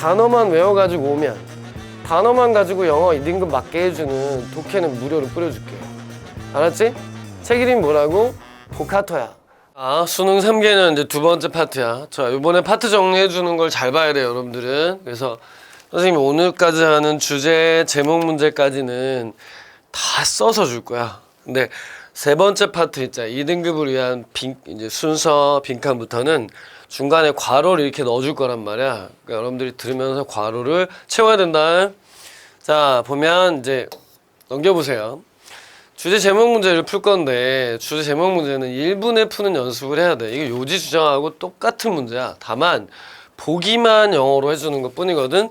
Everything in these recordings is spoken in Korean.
단어만 외워가지고 오면 단어만 가지고 영어 2등급 맞게 해주는 독해는 무료로 뿌려줄게. 알았지? 책 이름이 뭐라고? 보카토야. 아, 수능 3개는 이제 두 번째 파트야. 자, 이번에 파트 정리해 주는 걸 잘 봐야 돼요, 여러분들은. 그래서 선생님이 오늘까지 하는 주제 제목 문제까지는 다 써서 줄 거야. 근데 세 번째 파트 있잖아. 2등급을 위한 빈, 이제 순서 빈칸부터는 중간에 괄호를 이렇게 넣어줄 거란 말이야. 그러니까 여러분들이 들으면서 괄호를 채워야 된다. 자, 보면 이제 넘겨보세요. 주제 제목 문제를 풀 건데 주제 제목 문제는 1분에 푸는 연습을 해야 돼. 이게 요지 주장하고 똑같은 문제야. 다만 보기만 영어로 해주는 것 뿐이거든.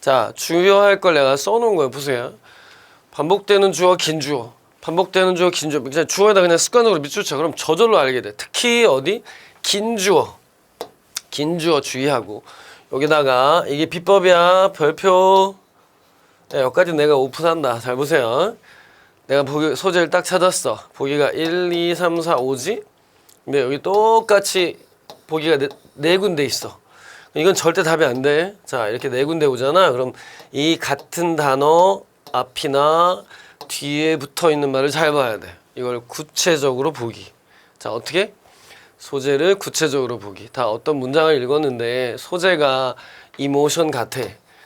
자, 주요 할 걸 내가 써놓은 거예요. 보세요. 반복되는 주어, 긴 주어. 반복되는 주어, 긴 주어. 그냥 주어에다 그냥 습관적으로 밑줄 쳐. 그럼 저절로 알게 돼. 특히 어디? 긴 주어. 긴 주어 주의하고. 여기다가 이게 비법이야. 별표. 네, 여기까지 내가 오픈한다. 잘 보세요. 내가 보기, 소재를 딱 찾았어. 보기가 1, 2, 3, 4, 5지? 근데 여기 똑같이 보기가 네, 네 군데 있어. 이건 절대 답이 안 돼. 자, 이렇게 네 군데 오잖아. 그럼 이 같은 단어 앞이나 뒤에 붙어 있는 말을 잘 봐야 돼. 이걸 구체적으로 보기. 자, 어떻게? 소재를 구체적으로 보기. 다 어떤 문장을 읽었는데 소재가 이모션 같아.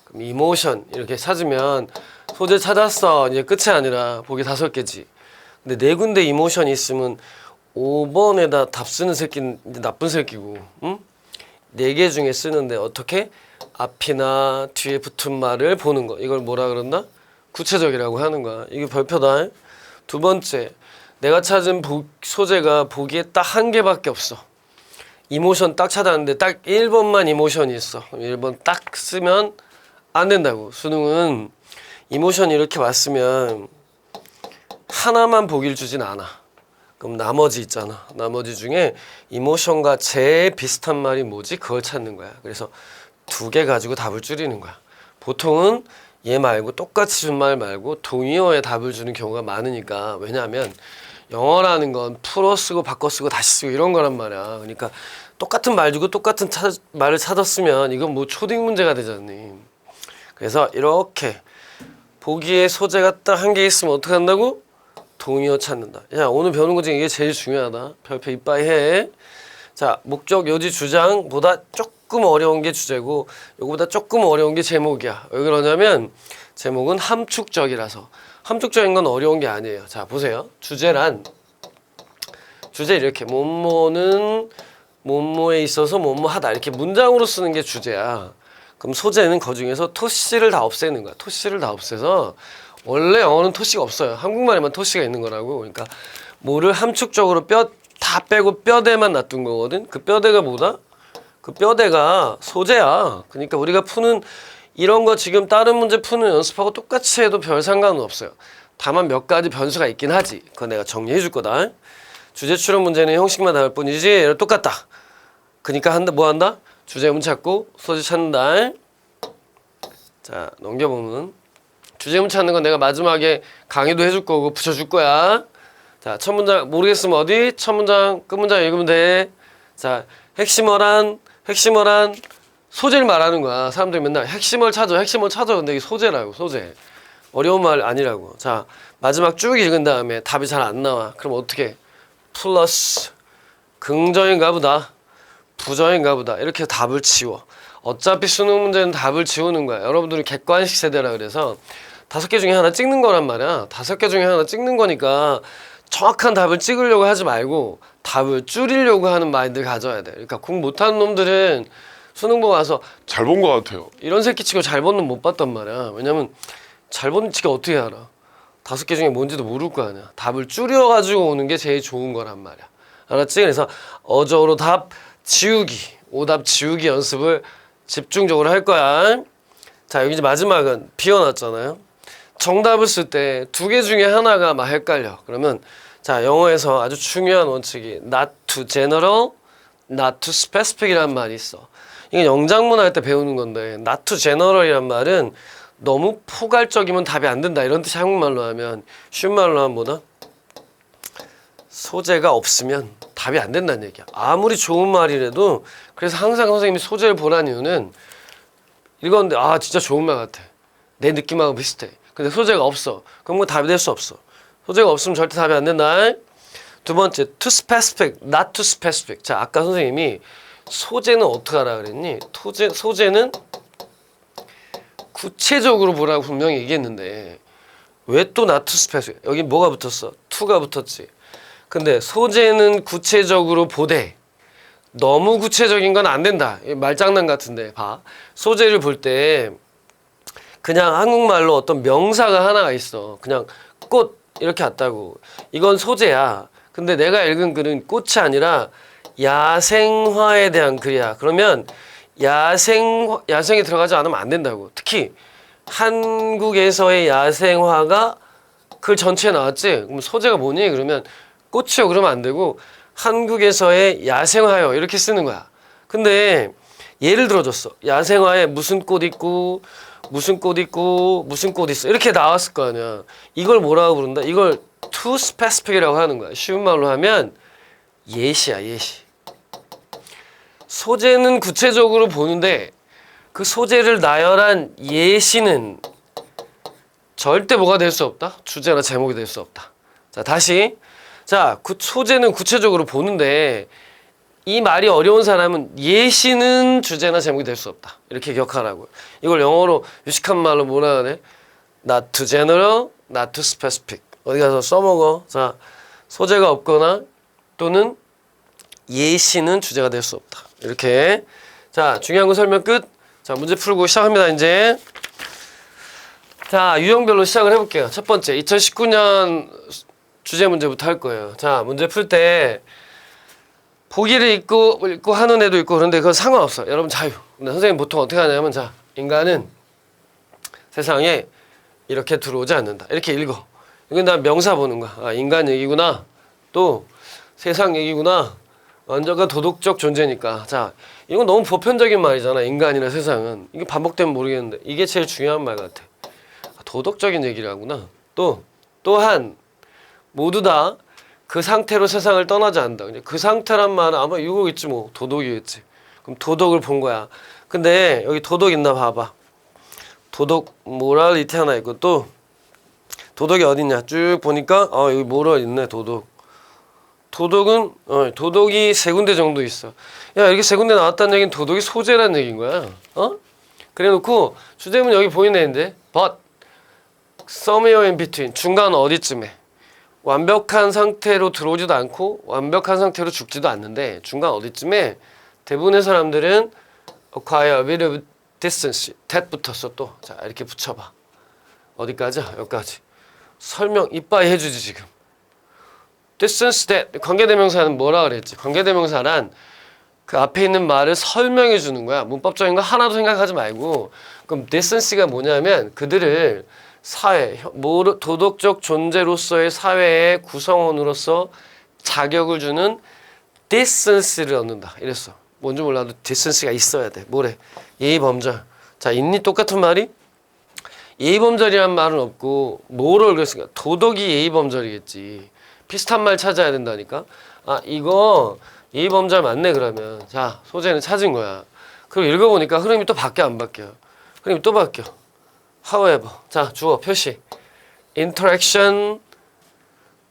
그럼 이모션 이렇게 찾으면 소재 찾았어. 이제 끝이 아니라 보기 다섯 개지. 근데 네 군데 이모션이 있으면 5번에다 답 쓰는 새끼는 나쁜 새끼고, 응? 네 개 중에 쓰는데 어떻게 앞이나 뒤에 붙은 말을 보는 거. 이걸 뭐라 그런다? 구체적이라고 하는 거야. 이게 별표다. 두 번째, 내가 찾은 보- 소재가 보기에 딱 한 개밖에 없어. 이모션 딱 찾았는데 딱 1번만 이모션이 있어. 그럼 1번 딱 쓰면 안 된다고. 수능은 이모션 이렇게 왔으면 하나만 보기를 주진 않아. 그럼 나머지 있잖아. 나머지 중에 이모션과 제일 비슷한 말이 뭐지? 그걸 찾는 거야. 그래서 두 개 가지고 답을 줄이는 거야. 보통은 얘 말고 똑같이 준 말 말고 동의어에 답을 주는 경우가 많으니까 왜냐하면 영어라는 건 풀어 쓰고 바꿔 쓰고 다시 쓰고 이런 거란 말이야. 그러니까 똑같은 말 주고 똑같은 찾, 말을 찾았으면 이건 뭐 초딩 문제가 되잖니. 그래서 이렇게 보기에 소재가 딱 한 개 있으면 어떻게 한다고? 동의어 찾는다. 야 오늘 배우는 것 중에 이게 제일 중요하다. 별표 이빠이 해. 자 목적 요지 주장보다 조금 어려운 게 주제고 요거보다 조금 어려운 게 제목이야. 왜 그러냐면 제목은 함축적이라서 함축적인 건 어려운 게 아니에요. 자 보세요. 주제란 주제 이렇게 뭐뭐는 뭐뭐에 있어서 뭐뭐하다 이렇게 문장으로 쓰는 게 주제야. 그럼 소재는 그 중에서 토씨를 다 없애는 거야. 토씨를 다 없애서 원래 영어는 토씨가 없어요. 한국말에만 토씨가 있는 거라고. 그러니까 뭐를 함축적으로 뼈 다 빼고 뼈대만 놔둔 거거든. 그 뼈대가 뭐다? 그 뼈대가 소재야. 그러니까 우리가 푸는 이런 거 지금 다른 문제 푸는 연습하고 똑같이 해도 별 상관은 없어요. 다만 몇 가지 변수가 있긴 하지. 그거 내가 정리해 줄 거다. 주제 추론 문제는 형식만 다를 뿐이지 똑같다. 그러니까 한다 뭐 한다? 주제문 찾고 소재 찾는다. 자 넘겨보면 주제문 찾는 건 내가 마지막에 강의도 해줄 거고 붙여줄 거야. 자 첫 문장 모르겠으면 어디? 첫 문장 끝 문장 읽으면 돼. 자 핵심어란 핵심어란 소재를 말하는 거야. 사람들이 맨날 핵심을 찾아 핵심을 찾아 근데 이게 소재라고 소재. 어려운 말 아니라고. 자 마지막 쭉 읽은 다음에 답이 잘 안 나와. 그럼 어떻게? 플러스 긍정인가 보다. 부정인가 보다. 이렇게 답을 지워. 어차피 수능 문제는 답을 지우는 거야. 여러분들이 객관식 세대라 그래서 다섯 개 중에 하나 찍는 거란 말이야. 다섯 개 중에 하나 찍는 거니까 정확한 답을 찍으려고 하지 말고 답을 줄이려고 하는 마인드를 가져야 돼. 그러니까 공부 못하는 놈들은 수능 보고 와서 잘 본 것 같아요. 이런 새끼 치고 잘본놈못 봤단 말이야. 왜냐면 잘본 지가 어떻게 알아? 다섯 개 중에 뭔지도 모를 거 아니야. 답을 줄여 가지고 오는 게 제일 좋은 거란 말이야. 알았지? 그래서 어조로 답 지우기, 오답 지우기 연습을 집중적으로 할 거야. 자, 여기 이제 마지막은 비워놨잖아요. 정답을 쓸 때 두 개 중에 하나가 막 헷갈려. 그러면 자, 영어에서 아주 중요한 원칙이 not to general, not to specific이라는 말이 있어. 이게 영장문 할 때 배우는 건데 to general이란 말은 너무 포괄적이면 답이 안 된다 이런 뜻이 한국말로 하면 쉬운 말로 하면 뭐다? 소재가 없으면 답이 안 된다는 얘기야. 아무리 좋은 말이라도 그래서 항상 선생님이 소재를 보라는 이유는 읽었는데 아 진짜 좋은 말 같아. 내 느낌하고 비슷해. 근데 소재가 없어. 그럼 뭐 답이 될 수 없어. 소재가 없으면 절대 답이 안 된다. 두 번째, too specific, not too specific. 자, 아까 선생님이 소재는 어떻게 하라 그랬니? 토제, 소재는 구체적으로 보라고 분명히 얘기했는데 왜또 too specific? 여기 뭐가 붙었어? to가 붙었지. 근데 소재는 구체적으로 보되 너무 구체적인 건 안 된다. 이 말장난 같은데 봐. 소재를 볼 때 그냥 한국말로 어떤 명사가 하나가 있어. 그냥 꽃 이렇게 왔다고. 이건 소재야. 근데 내가 읽은 글은 꽃이 아니라 야생화에 대한 글이야. 그러면 야생 야생에 들어가지 않으면 안 된다고. 특히 한국에서의 야생화가 글 전체에 나왔지. 그럼 소재가 뭐니? 그러면 꽃이요. 그러면 안 되고 한국에서의 야생화요. 이렇게 쓰는 거야. 근데 예를 들어줬어. 야생화에 무슨 꽃 있고 무슨 꽃 있고 무슨 꽃 있어. 이렇게 나왔을 거 아니야. 이걸 뭐라고 부른다? 이걸 too specific이라고 하는 거야. 쉬운 말로 하면 예시야, 예시. 소재는 구체적으로 보는데 그 소재를 나열한 예시는 절대 뭐가 될 수 없다. 주제나 제목이 될 수 없다. 자, 다시. 자, 구, 소재는 구체적으로 보는데 이 말이 어려운 사람은 예시는 주제나 제목이 될 수 없다. 이렇게 기억하라고. 이걸 영어로 유식한 말로 뭐라 하네? Not too general, not too specific. 어디 가서 써먹어. 자, 소재가 없거나 또는 예시는 주제가 될 수 없다. 이렇게. 자, 중요한 거 설명 끝. 자, 문제 풀고 시작합니다, 이제. 자, 유형별로 시작을 해볼게요. 첫 번째, 2019년 주제 문제부터 할 거예요. 자, 문제 풀 때 보기를 읽고 읽고 하는 애도 있고 그런데 그건 상관없어. 여러분 자유. 근데 선생님 보통 어떻게 하냐면 자, 인간은 세상에 이렇게 들어오지 않는다. 이렇게 읽어. 이건 다 명사 보는 거야. 아, 인간 얘기구나. 또 세상 얘기구나. 완전가 도덕적 존재니까. 자, 이건 너무 보편적인 말이잖아. 인간이나 세상은. 이게 반복되면 모르겠는데 이게 제일 중요한 말 같아. 아, 도덕적인 얘기라구나. 또 또한 모두 다 그 상태로 세상을 떠나지 않는다. 그 상태란 말은 아마 이거겠지 뭐 도덕이겠지. 그럼 도덕을 본 거야. 근데 여기 도덕 있나 봐봐. 도덕 모랄리티 하나 있고 또 도덕이 어딨냐 쭉 보니까 어 여기 모랄 있네 도덕. 도덕은 어 도덕이 세 군데 정도 있어. 야 이렇게 세 군데 나왔다는 얘기는 도덕이 소재라는 얘기인 거야. 어? 그래놓고 주제문 여기 보이네 인데. But somewhere in between. 중간 어디쯤에. 완벽한 상태로 들어오지도 않고 완벽한 상태로 죽지도 않는데 중간 어디쯤에 대부분의 사람들은 acquire a bit of distance. that 붙었어 또. 자 이렇게 붙여봐. 어디까지야 여기까지. 설명 이빠이 해주지 지금 distance that 관계대명사는 뭐라 그랬지 관계대명사란 그 앞에 있는 말을 설명해 주는 거야 문법적인 거 하나도 생각하지 말고 그럼 distance가 뭐냐면 그들을 사회, 도덕적 존재로서의 사회의 구성원으로서 자격을 주는 디센스를 얻는다. 이랬어. 뭔지 몰라도 디센스가 있어야 돼. 뭐래? 예의범절. 자, 있니? 똑같은 말이? 예의범절이란 말은 없고 뭐를 그랬으니까 도덕이 예의범절이겠지. 비슷한 말 찾아야 된다니까. 아, 이거 예의범절 맞네 그러면. 자, 소재는 찾은 거야. 그럼 읽어보니까 흐름이 또 바뀌어 안 바뀌어? 흐름이 또 바뀌어. however 자 주어 표시 interaction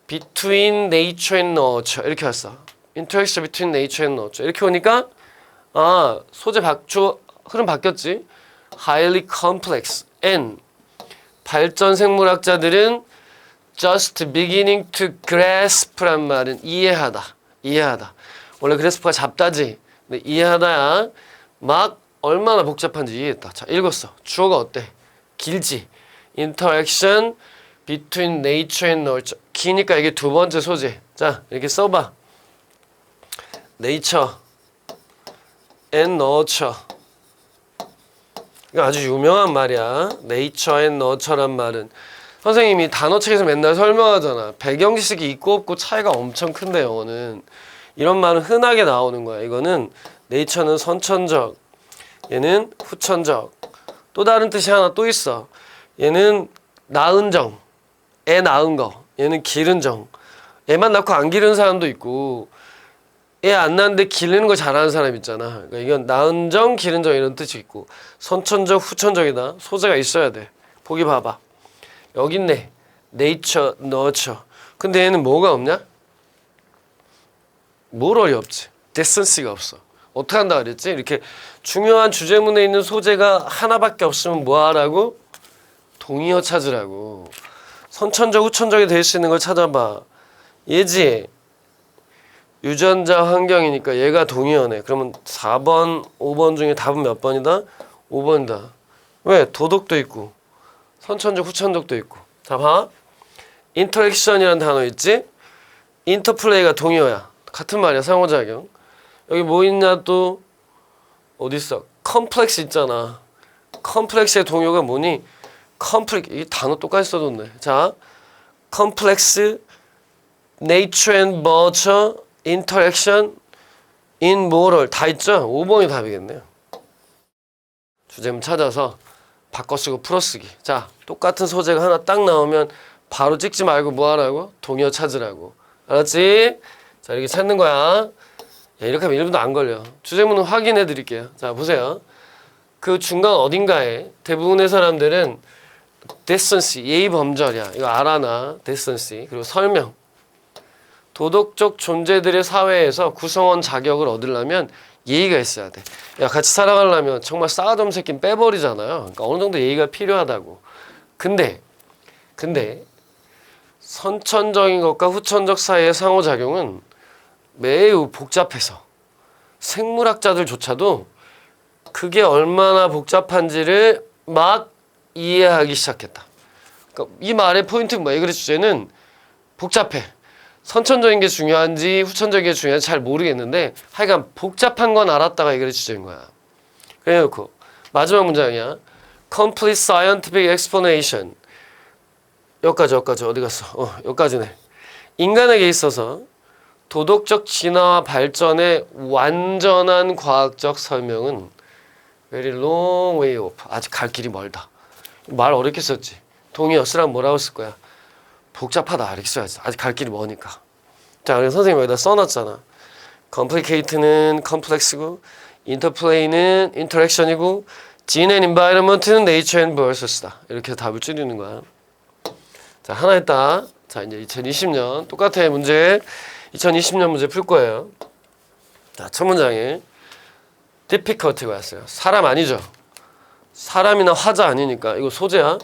between nature and nurture 이렇게 왔어 interaction between nature and nurture 이렇게 오니까 아 소재 박주 흐름 바뀌었지 highly complex and 발전 생물학자들은 just beginning to grasp란 말은 이해하다 이해하다 원래 grasp가 잡다지 근데 이해하다야 막 얼마나 복잡한지 이해했다 자 읽었어 주어가 어때 길지. interaction between nature and nurture. 기니까 이게 두 번째 소재. 자, 이렇게 써봐. nature and nurture. 이거 아주 유명한 말이야. nature and nurture란 말은 선생님이 단어책에서 맨날 설명하잖아. 배경 지식이 있고 없고 차이가 엄청 큰데 영어는 이런 말은 흔하게 나오는 거야. 이거는 nature는 선천적, 얘는 후천적. 또 다른 뜻이 하나 또 있어. 얘는 낳은 정, 애 낳은 거. 얘는 기른 정. 애만 낳고 안 기른 사람도 있고, 애 안 낳는데 기르는 거 잘하는 사람 있잖아. 그러니까 이건 나은정, 기른 정 이런 뜻이 있고 선천적, 후천적이다. 소재가 있어야 돼. 보기 봐봐. 여기 있네. 네이처, 너처. 근데 얘는 뭐가 없냐? 모럴이 없지. 데센스가 없어. 어떻게 한다 그랬지? 이렇게 중요한 주제문에 있는 소재가 하나밖에 없으면 뭐 하라고? 동의어 찾으라고. 선천적, 후천적이 될 수 있는 걸 찾아봐. 얘지. 유전자 환경이니까 얘가 동의어네. 그러면 4번, 5번 중에 답은 몇 번이다? 5번이다. 왜? 도덕도 있고 선천적, 후천적도 있고. 자 봐. 인터랙션이라는 단어 있지? 인터플레이가 동의어야. 같은 말이야 상호작용. 여기 뭐 있냐 또 어디 있어? 컴플렉스 있잖아. 컴플렉스의 동요가 뭐니? 컴플렉 이 단어 똑같이 써뒀네. 자, 컴플렉스, nature and nurture, 다 있죠? 5번이 답이겠네요. 주제문 찾아서 바꿔 쓰고 풀어 쓰기. 자, 똑같은 소재가 하나 딱 나오면 바로 찍지 말고 뭐 하라고? 동요 찾으라고. 알았지? 자, 이렇게 찾는 거야. 야, 이렇게 하면 1분도 안 걸려. 주제문은 확인해 드릴게요. 자, 보세요. 그 중간 어딘가에 대부분의 사람들은 데센시, 예의 범절이야. 이거 알아나. 데센시. 그리고 설명. 도덕적 존재들의 사회에서 구성원 자격을 얻으려면 예의가 있어야 돼. 야, 같이 살아가려면 정말 싸가지 새끼는 빼버리잖아요. 그러니까 어느 정도 예의가 필요하다고. 근데, 근데, 선천적인 것과 후천적 사이의 상호작용은 매우 복잡해서 생물학자들조차도 그게 얼마나 복잡한지를 막 이해하기 시작했다. 그러니까 이 말의 포인트는 뭐야? 그래 주제는 복잡해. 선천적인 게 중요한지 후천적인 게 중요한지 잘 모르겠는데 하여간 복잡한 건 알았다가 이게 주제인 거야. 그래놓고 마지막 문장이야. Complete scientific explanation. 여기까지 여기까지 어디 갔어? 어 여기까지네. 인간에게 있어서 도덕적 진화와 발전의 완전한 과학적 설명은 very long way off. 아직 갈 길이 멀다. 말 어렵게 썼지. 동의어 쓰라면 뭐라고 쓸 거야? 복잡하다 이렇게 써야지. 아직 갈 길이 머니까. 자, 그래서 선생님 여기다 써놨잖아. complicate는 complex고, interplay는 interaction이고, gene and environment는 nature and versus다. 이렇게 답을 줄이는 거야. 자, 하나 했다. 자, 이제 2020년 똑같아 문제. 2020년 문제 풀 거예요. 자, 첫 문장에 difficult가 왔어요. 사람 아니죠? 사람이나 화자 아니니까 이거 소재야.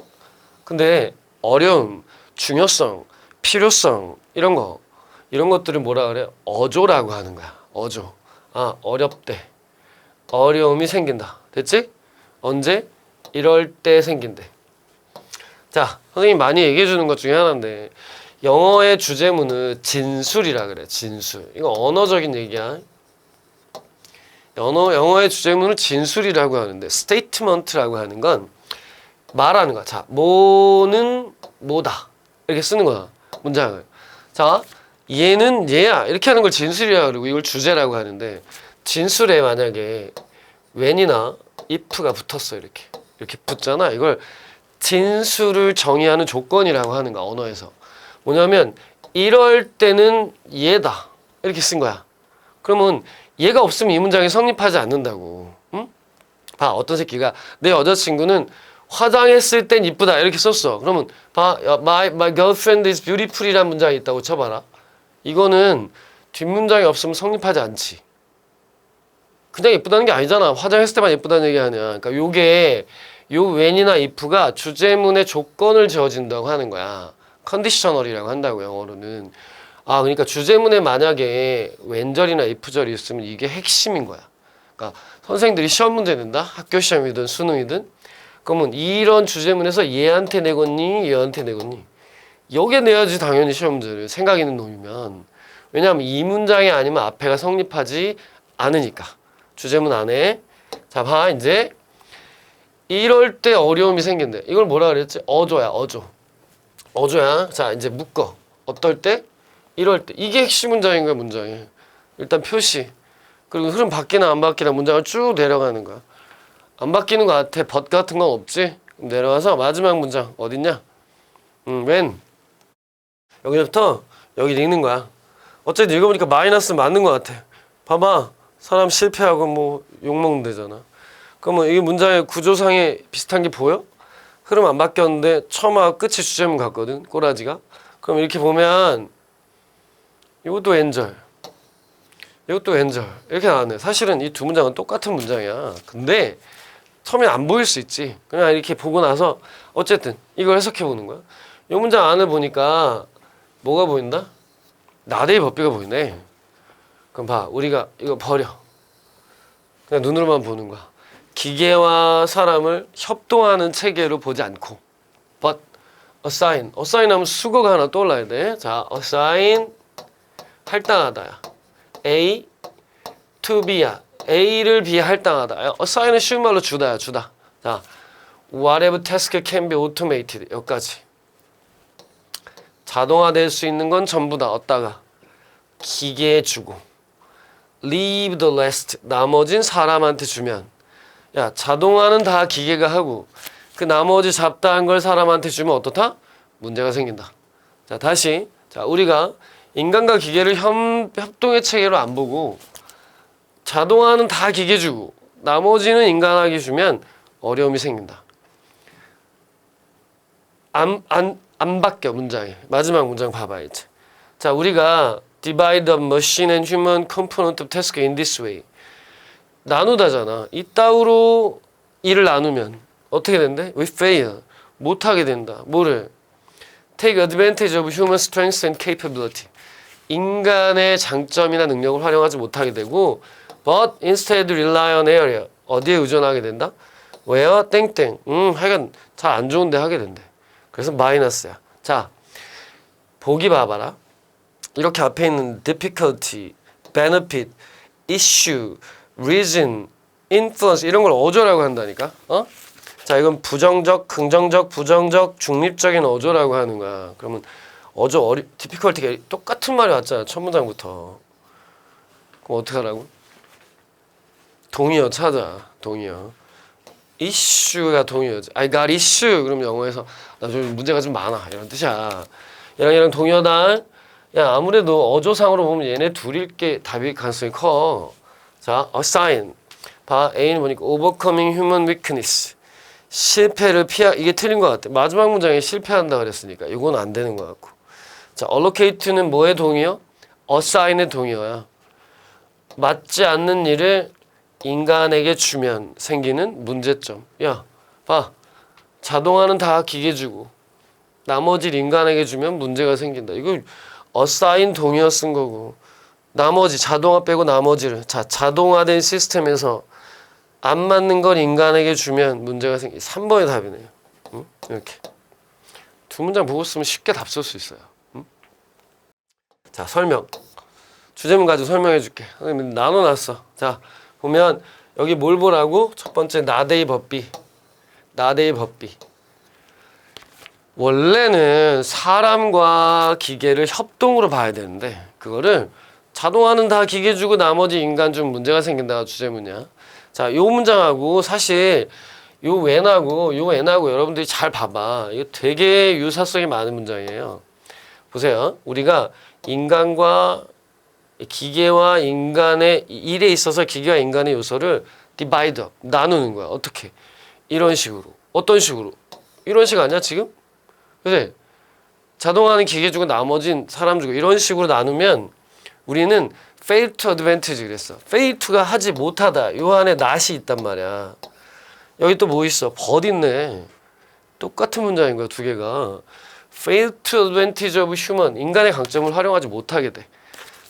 근데 어려움, 중요성, 필요성 이런 거 이런 것들을 뭐라 그래? 어조라고 하는 거야. 어조. 아 어렵대. 어려움이 생긴다. 됐지? 언제? 이럴 때 생긴대. 자, 선생님 많이 얘기해 주는 것 중에 하나인데 영어의 주제문은 진술이라 그래. 진술. 이거 언어적인 얘기야. 영어 영어의 주제문을 진술이라고 하는데 스테이트먼트라고 하는 건 말하는 거야. 자, 뭐는 뭐다. 이렇게 쓰는 거야. 문장을. 자, 얘는 얘야. 이렇게 하는 걸 진술이라 그러고 이걸 주제라고 하는데 진술에 만약에 when이나 if가 붙었어. 이렇게. 이렇게 붙잖아. 이걸 진술을 정의하는 조건이라고 하는 거야. 언어에서. 뭐냐면 이럴 때는 얘다. 이렇게 쓴 거야. 그러면 얘가 없으면 이 문장이 성립하지 않는다고. 응? 봐. 어떤 새끼가 내 여자친구는 화장했을 땐 이쁘다 이렇게 썼어. 그러면 my my girlfriend is beautiful이라는 문장이 있다고 쳐봐라. 이거는 뒷문장이 없으면 성립하지 않지. 그냥 예쁘다는 게 아니잖아. 화장했을 때만 예쁘다는 얘기 아니야. 그러니까 요게 요 when이나 if가 주제문의 조건을 지어진다고 하는 거야. 컨디셔널이라고 한다고 영어로는. 아 그러니까 주제문에 만약에 when절이나 if절이 있으면 이게 핵심인 거야. 그러니까 선생들이 시험 문제 낸다. 학교 시험이든 수능이든 그러면 이런 주제문에서 얘한테 내겠니? 얘한테 내겠니? 여기에 내야지 당연히 시험 문제를 생각 있는 놈이면. 왜냐하면 이 문장이 아니면 앞에가 성립하지 않으니까. 주제문 안에. 자 봐 이제. 이럴 때 어려움이 생긴대. 이걸 뭐라 그랬지? 어조야 어조. 어조야. 자 이제 묶어. 어떨 때? 이럴 때. 이게 핵심 문장인 거야 문장이. 일단 표시. 그리고 흐름 바뀌나 안 바뀌나 문장을 쭉 내려가는 거야 안 바뀌는 거 같아. 벗 같은 건 없지? 내려와서 마지막 문장 어딨냐? 음, when 여기부터 여기 읽는 거야. 어쨌든 읽어보니까 마이너스 맞는 거 같아. 봐봐 사람 실패하고 뭐 욕먹는 데잖아 그러면 이게 문장의 구조상에 비슷한 게 보여? 흐름 안 바뀌었는데 처음하고 끝이 주제문 같거든 꼬라지가 그럼 이렇게 보면 이것도 엔절 이것도 엔절 이렇게 나왔네 사실은 이 두 문장은 똑같은 문장이야 근데 처음에 안 보일 수 있지. 그냥 이렇게 보고 나서 어쨌든 이걸 해석해 보는 거야. 이 문장 안을 보니까 뭐가 보인다? 나대의 법비가 보이네. 그럼 봐. 우리가 이거 버려. 그냥 눈으로만 보는 거야. 기계와 사람을 협동하는 체계로 보지 않고. But assign assign 하면 수거가 하나 떠올라야 돼 자 assign 할당하다야. A to B야 A를 B에 할당하다. assign은 쉬운 말로 주다야 주다. 자 whatever task can be automated. 여기까지. 자동화될 수 있는 건 전부 다 얻다가? 기계에 주고. leave the rest 나머진 사람한테 주면. 야 자동화는 다 기계가 하고 그 나머지 잡다한 걸 사람한테 주면 어떻다? 문제가 생긴다. 자 다시. 자 우리가 인간과 기계를 협, 협동의 체계로 안 보고 자동화는 다 기계 주고 나머지는 인간에게 주면 어려움이 생긴다 안, 안, 안 바뀌어 문장이 마지막 문장 봐봐 이제 자 우리가 divide the machine and human component of task in this way 나누다잖아 이따위로 일을 나누면 어떻게 된대? we fail 못하게 된다 뭐를? take advantage of human strength and capability 인간의 장점이나 능력을 활용하지 못하게 되고 but instead rely on area 어디에 의존하게 된다? where 땡땡 음 하여간 잘 안 좋은데 하게 된대 그래서 마이너스야 자 보기 봐봐라 이렇게 앞에 있는 difficulty, benefit, issue, reason, influence 이런 걸 어조라고 한다니까. 어? 자, 이건 부정적, 긍정적, 부정적, 중립적인 어조라고 하는 거야. 그러면 어조 어리 difficulty가 똑같은 말이 왔잖아. 첫 문장부터. 그럼 어떻게 하라고? 동의어 찾아. 동의어. issue가 동의어지. I got issue. 그럼 영어에서 나 좀 문제가 좀 많아. 이런 뜻이야. 얘랑 얘랑 동의어다. 야 아무래도 어조상으로 보면 얘네 둘일 게 답일 가능성이 커. 자, assign. 봐, A는 보니까 overcoming human weakness. 실패를 피하 이게 틀린 것 같아. 마지막 문장에 실패한다 그랬으니까 이건 안 되는 것 같고. 자, allocate는 뭐의 동의어? assign의 동의어야. 맞지 않는 일을 인간에게 주면 생기는 문제점. 야, 봐. 자동화는 다 기계 주고 나머지를 인간에게 주면 문제가 생긴다. 이거 어사인 동의어 쓴 거고 나머지 자동화 빼고 나머지를 자 자동화된 시스템에서 안 맞는 걸 인간에게 주면 문제가 생기 3번이 답이네요 응? 이렇게 두 문장 보고 쓰면 쉽게 답 쓸 수 있어요 응? 자 설명 주제문 가지고 설명해 줄게 선생님 나눠놨어 자 보면 여기 뭘 보라고 첫 번째 나데이 법비 나데이 법비 원래는 사람과 기계를 협동으로 봐야 되는데 그거를 자동화는 다 기계 주고 나머지 인간 좀 문제가 생긴다가 주제문이야. 자, 요 문장하고 사실 요 웬하고 요 웬하고 여러분들이 잘 봐봐. 이거 되게 유사성이 많은 문장이에요. 보세요. 우리가 인간과 기계와 인간의 일에 있어서 기계와 인간의 요소를 디바이드 나누는 거야. 어떻게? 이런 식으로. 어떤 식으로? 이런 식 아니야 지금? 그래 자동화는 기계 주고 나머진 사람 주고 이런 식으로 나누면 우리는 fail to advantage 그랬어. fail to가 하지 못하다. 요 안에 not이 있단 말이야. 여기 또 뭐 있어? but 있네. 똑같은 문장인 거야 두 개가. fail to advantage of human 인간의 강점을 활용하지 못하게 돼.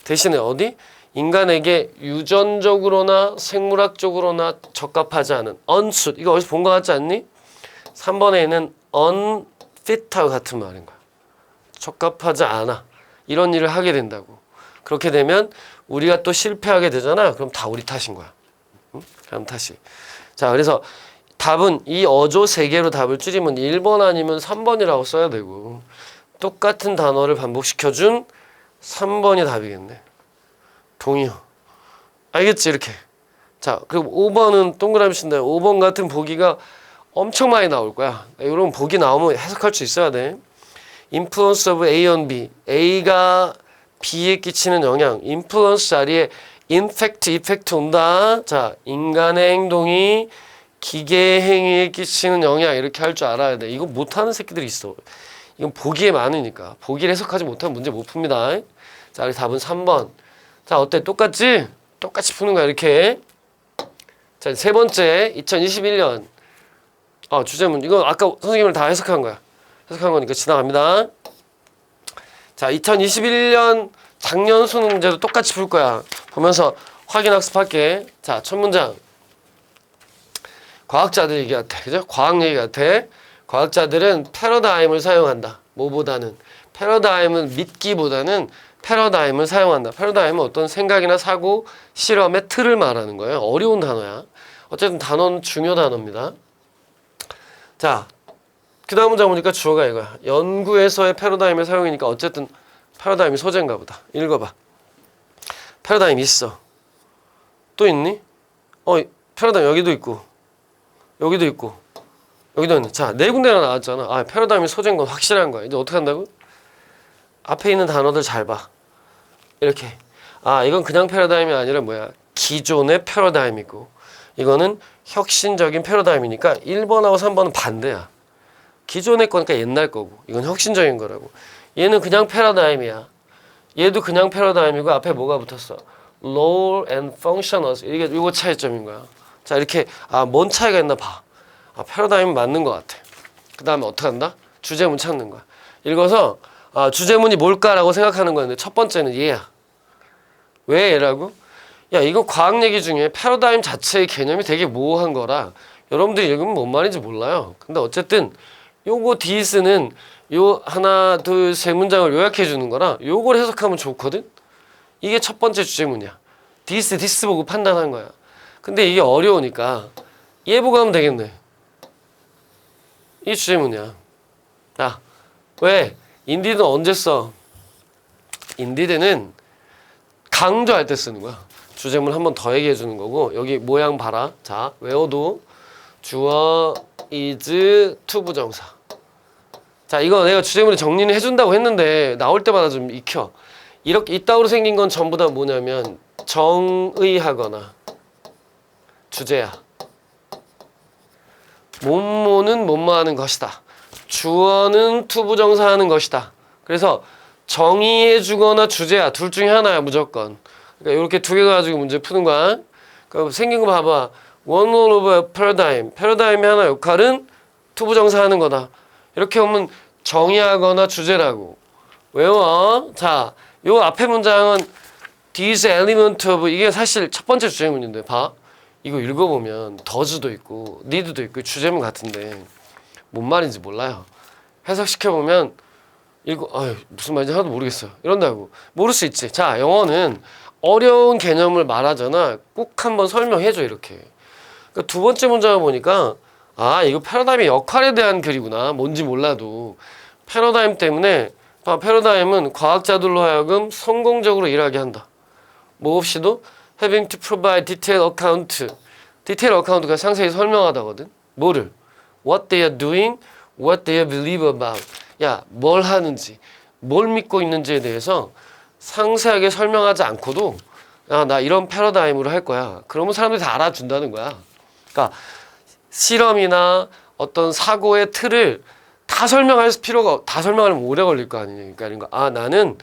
대신에 어디? 인간에게 유전적으로나 생물학적으로나 적합하지 않은 unsuit 이거 어디서 본거 같지 않니? 3번에 있는 un fit하고 같은 말인 거야. 적합하지 않아. 이런 일을 하게 된다고. 그렇게 되면 우리가 또 실패하게 되잖아. 그럼 다 우리 탓인 거야. 응? 그럼 탓이. 자, 그래서 답은 이 어조 세 개로 답을 줄이면 1번 아니면 3번이라고 써야 되고 똑같은 단어를 반복시켜준 3번이 답이겠네. 동의어. 알겠지? 이렇게. 자, 그리고 5번은 동그라미 친다. 5번 같은 보기가 엄청 많이 나올 거야. 이런 보기 나오면 해석할 수 있어야 돼. influence of A on B. A가 B에 끼치는 영향. influence 자리에 인펙트, 이펙트 온다. 자, 인간의 행동이 기계의 행위에 끼치는 영향 이렇게 할 줄 알아야 돼. 이거 못하는 새끼들이 있어. 이건 보기에 많으니까. 보기를 해석하지 못하면 문제 못 풉니다. 자, 우리 답은 3번. 자, 어때? 똑같지? 똑같이 푸는 거야, 이렇게. 자, 세 번째, 2021년. 아, 주제문. 이거 아까 선생님을 다 해석한 거야. 해석한 거니까 지나갑니다. 자, 2021년 작년 수능 문제도 똑같이 풀 거야. 보면서 확인 학습할게. 자, 첫 문장. 과학자들 얘기 같아. 그죠? 과학 얘기 같아. 과학자들은 패러다임을 사용한다. 뭐보다는 패러다임은 믿기보다는 패러다임을 사용한다. 패러다임은 어떤 생각이나 사고, 실험의 틀을 말하는 거예요. 어려운 단어야. 어쨌든 단어는 중요 단어입니다. 자, 그 다음 문장 보니까 주어가 이거야. 연구에서의 패러다임의 사용이니까 어쨌든 패러다임이 소재인가 보다. 읽어봐. 패러다임 있어. 또 있니? 어, 패러다임 여기도 있고, 여기도 있고, 여기도 있네. 자, 네 군데나 나왔잖아. 아, 패러다임이 소재인 건 확실한 거야. 이제 어떻게 한다고? 앞에 있는 단어들 잘 봐. 이렇게. 아, 이건 그냥 패러다임이 아니라 뭐야? 기존의 패러다임이고, 이거는 혁신적인 패러다임이니까 1번하고 3번은 반대야. 기존의 거니까 옛날 거고, 이건 혁신적인 거라고. 얘는 그냥 패러다임이야. 얘도 그냥 패러다임이고 앞에 뭐가 붙었어? role and functionals 이게 이거 차이점인 거야. 자 이렇게 아 뭔 차이가 있나 봐. 아 패러다임 맞는 것 같아. 그 다음에 어떻게 한다? 주제문 찾는 거야. 읽어서 아 주제문이 뭘까라고 생각하는 거였는데 첫 번째는 얘야. 왜 얘라고? 야 이거 과학 얘기 중에 패러다임 자체의 개념이 되게 모호한 거라 여러분들이 읽으면 뭔 말인지 몰라요. 근데 어쨌든 요거 디스는 요 하나 둘 세 문장을 요약해 주는 거라 요걸 해석하면 좋거든. 이게 첫 번째 주제문이야. 디스 디스 보고 판단한 거야. 근데 이게 어려우니까 얘 보고 하면 되겠네. 이 주제문이야. 자, 왜? 인디드는 언제 써? 인디드는 강조할 때 쓰는 거야. 주제문 한 번 더 얘기해 주는 거고 여기 모양 봐라. 자, 외워도 주어 is to 부정사. 자, 이거 내가 주제문에 정리를 해준다고 했는데 나올 때마다 좀 익혀. 이렇게 이따구로 생긴 건 전부 다 뭐냐면 정의하거나 주제야. 뭐뭐는 뭐뭐하는 것이다. 주어는 투부정사하는 것이다. 그래서 정의해 주거나 주제야 둘 중에 하나야 무조건. 그러니까 이렇게 두 개 가지고 문제 푸는 거야. 그러니까 생긴 거 봐봐. One role of a paradigm. 패러다임의 하나 역할은 투부정사 하는 거다. 이렇게 보면 정의하거나 주제라고. 외워. 자, 요 앞에 문장은 these element of 이게 사실 첫 번째 주제문인데 봐. 이거 읽어보면 더즈도 있고 니드도 있고 주제문 같은데 뭔 말인지 몰라요. 해석시켜보면 읽고 아유 무슨 말인지 하나도 모르겠어요. 이런다고 모를 수 있지. 자 영어는 어려운 개념을 말하잖아. 꼭 한번 설명해줘 이렇게. 그러니까 두 번째 문장을 보니까 아 이거 패러다임의 역할에 대한 글이구나. 뭔지 몰라도 패러다임 때문에 아, 패러다임은 과학자들로 하여금 성공적으로 일하게 한다. 뭐 없이도 having to provide detailed account. 디테일 어카운트가 상세히 설명하다거든. 뭐를? What they are doing, what they believe about. 야, 뭘 하는지, 뭘 믿고 있는지에 대해서 상세하게 설명하지 않고도 야, 나 이런 패러다임으로 할 거야. 그러면 사람들이 다 알아준다는 거야. 그러니까 실험이나 어떤 사고의 틀을 다 설명할 필요가 다 설명하면 오래 걸릴 거 아니냐. 그러니까 아 나는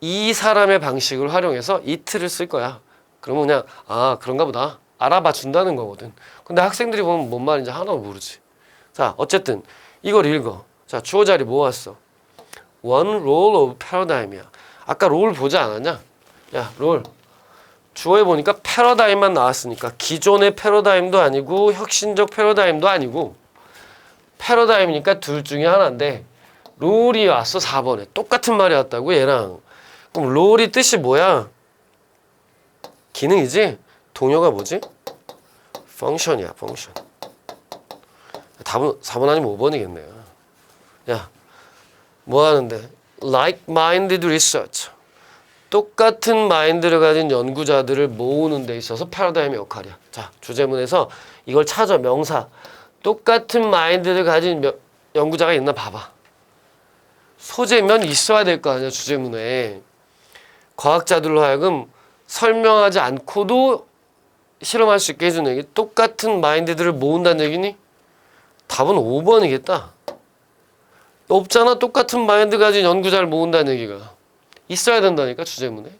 이 사람의 방식을 활용해서 이 틀을 쓸 거야. 그러면 그냥 아 그런가 보다 알아봐 준다는 거거든. 근데 학생들이 보면 뭔 말인지 하나도 모르지. 자 어쨌든 이걸 읽어. 자 주어 자리 모았어. One role of paradigm이야. 아까 롤 보지 않았냐? 야 롤. 주어에 보니까 패러다임만 나왔으니까 기존의 패러다임도 아니고 혁신적 패러다임도 아니고 패러다임이니까 둘 중에 하나인데 롤이 왔어 4번에 똑같은 말이 왔다고 얘랑 그럼 롤이 뜻이 뭐야? 기능이지? 동요가 뭐지? 펑션이야 펑션 답은 4번 아니면 5번이겠네요 야 뭐 하는데? Like-minded research. 똑같은 마인드를 가진 연구자들을 모으는 데 있어서 패러다임의 역할이야. 자 주제문에서 이걸 찾아 명사. 똑같은 마인드를 가진 명- 연구자가 있나 봐봐. 소재면 있어야 될 거 아니야 주제문에. 과학자들로 하여금 설명하지 않고도 실험할 수 있게 해주는 얘기. 똑같은 마인드들을 모은다는 얘기니? 답은 5번이겠다 없잖아. 똑같은 마인드 가진 연구자를 모은다는 얘기가 있어야 된다니까 주제문에.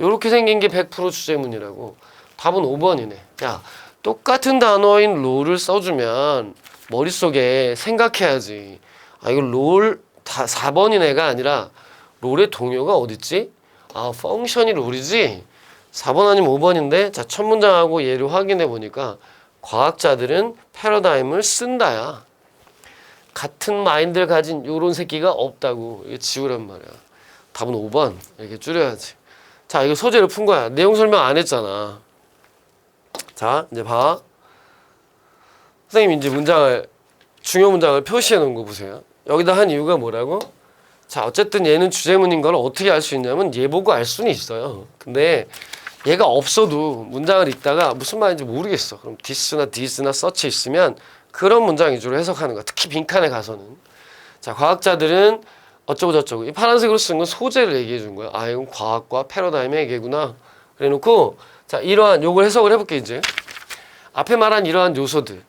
요렇게 생긴 게 100% 주제문이라고. 답은 5번이네. 야 똑같은 단어인 롤을 써주면 머릿속에 생각해야지. 아 이거 롤 다 4번인 애가 아니라 롤의 동요가 어딨지? 아 펑션이 롤이지? 4번 아니면 5번인데? 자 첫 문장하고 얘를 확인해 보니까 과학자들은 패러다임을 쓴다야 같은 마인드를 가진 요런 새끼가 없다고 이게 지우란 말이야. 답은 5번. 이렇게 줄여야지. 자 이거 소재를 푼 거야. 내용 설명 안 했잖아. 자 이제 봐. 선생님 이제 문장을 중요 문장을 표시해 놓은 거 보세요. 여기다 한 이유가 뭐라고? 자 어쨌든 얘는 주제문인 걸 어떻게 알 수 있냐면 얘 보고 알 수는 있어요. 근데 얘가 없어도 문장을 읽다가 무슨 말인지 모르겠어. 그럼 this나 this나 such 있으면 그런 문장 위주로 해석하는 거야. 특히 빈칸에 가서는. 자 과학자들은 어쩌고 저쩌고. 이 파란색으로 쓴 건 소재를 얘기해 준 거야. 아 이건 과학과 패러다임의 얘기구나. 그래 놓고 자 이러한 요걸 해석을 해볼게 이제. 앞에 말한 이러한 요소들.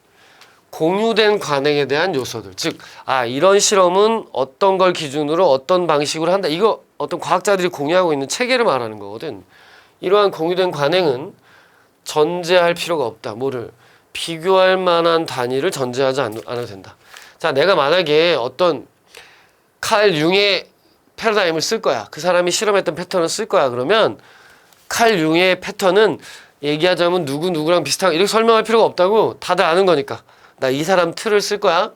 공유된 관행에 대한 요소들. 즉 아 이런 실험은 어떤 걸 기준으로 어떤 방식으로 한다. 이거 어떤 과학자들이 공유하고 있는 체계를 말하는 거거든. 이러한 공유된 관행은 전제할 필요가 없다. 뭐를 비교할 만한 단위를 전제하지 않, 않아도 된다. 자 내가 만약에 어떤 칼 융의 패러다임을 쓸 거야. 그 사람이 실험했던 패턴을 쓸 거야. 그러면 칼 융의 패턴은 얘기하자면 누구 누구랑 비슷하게 이렇게 설명할 필요가 없다고 다들 아는 거니까. 나 이 사람 틀을 쓸 거야.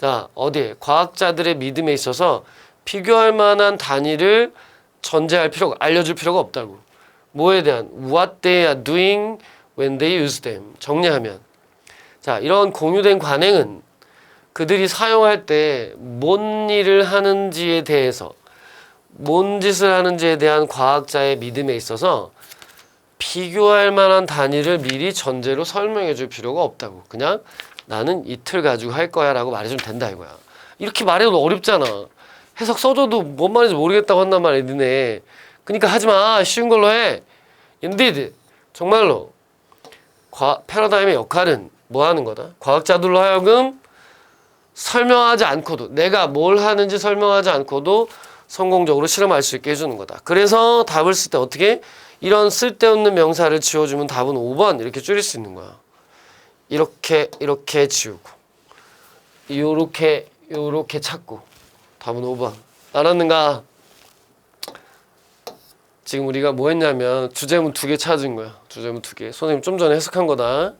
자 어디에 과학자들의 믿음에 있어서 비교할 만한 단위를 전제할 필요가 알려줄 필요가 없다고. 뭐에 대한? What they are doing when they use them 정리하면 자 이런 공유된 관행은 그들이 사용할 때 뭔 일을 하는지에 대해서 뭔 짓을 하는지에 대한 과학자의 믿음에 있어서 비교할 만한 단위를 미리 전제로 설명해 줄 필요가 없다고. 그냥 나는 이틀 가지고 할 거야 라고 말해주면 된다 이거야. 이렇게 말해도 어렵잖아. 해석 써줘도 뭔 말인지 모르겠다고 한단 말이야, 니네. 그니까 하지 마. 쉬운 걸로 해. 인디드. 정말로. 과, 패러다임의 역할은 뭐 하는 거다? 과학자들로 하여금 설명하지 않고도, 내가 뭘 하는지 설명하지 않고도 성공적으로 실험할 수 있게 해주는 거다. 그래서 답을 쓸 때 어떻게? 이런 쓸데없는 명사를 지워주면 답은 5번 이렇게 줄일 수 있는 거야. 이렇게 이렇게 지우고 요렇게 요렇게 찾고 답은 5번 알았는가? 지금 우리가 뭐 했냐면 주제문 두 개 찾은 거야. 두 점은 두 개. 선생님 좀 전에 해석한 거다.